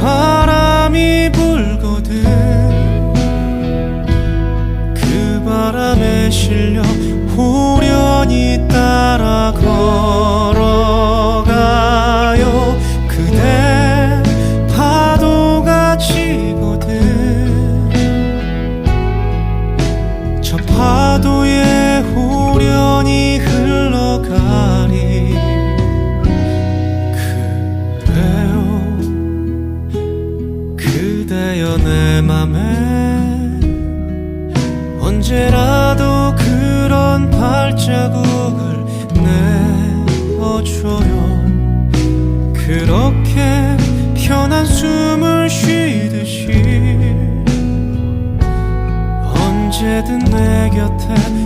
바람이 불거든. 그 바람에 실려 호련히 따라 걸어가요. 그대 파도가 치거든. 저 파도에 호련히 흘러가리 그런 발자국을 내어줘요. 그렇게 편한 숨을 쉬듯이 언제든 내 곁에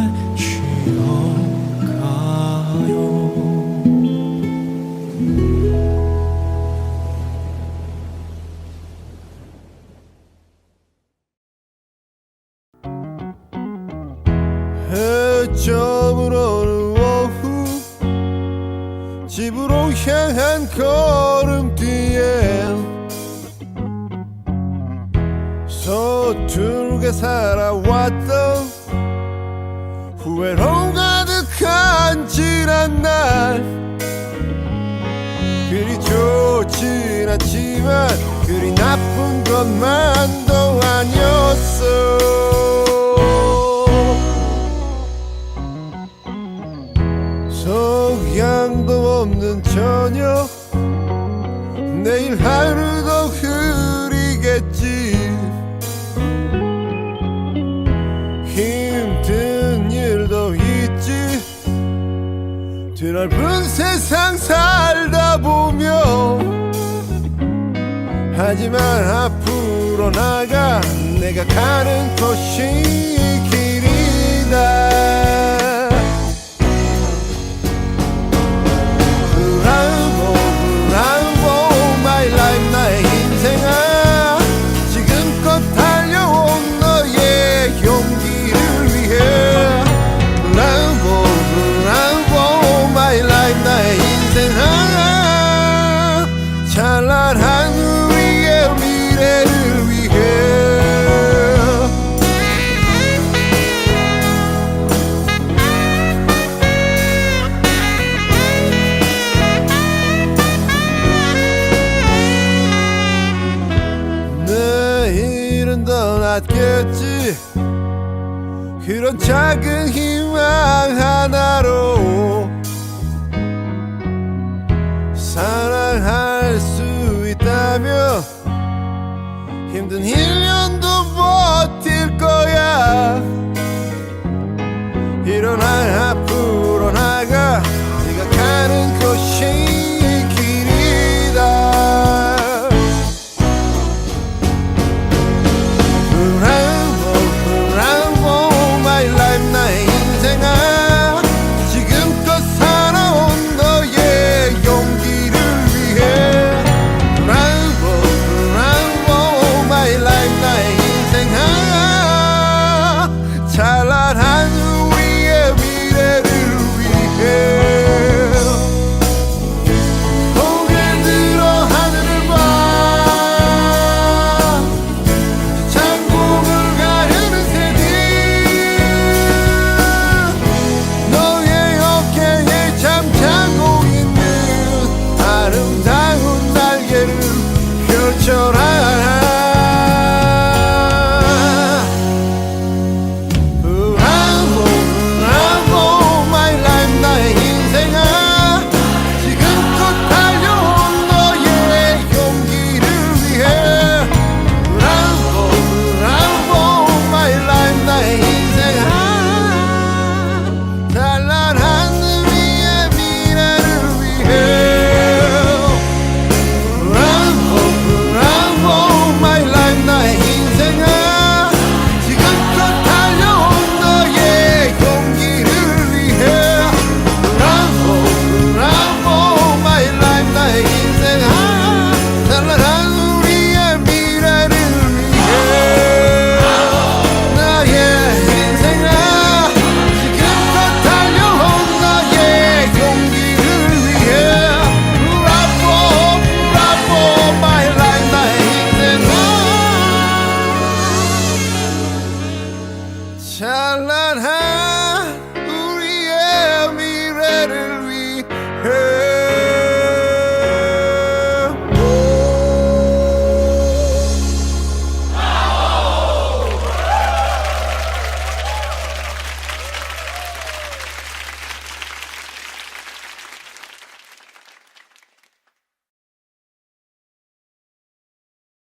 집으로 향한 걸음뒤에 서툴게 살아왔던 후회로 가득한 지난 날. 그리 좋진 않지만 그리 나쁜 것만도 아니었어 없는 저녁. 내일 하루도 흐리겠지. 힘든 일도 있지. 드넓은 세상 살다 보면 하지만 앞으로 나가 내가 가는 곳이 길이다 이겼지? 그런 작은 희망 하나로 사랑할 수 있다면 힘든 1년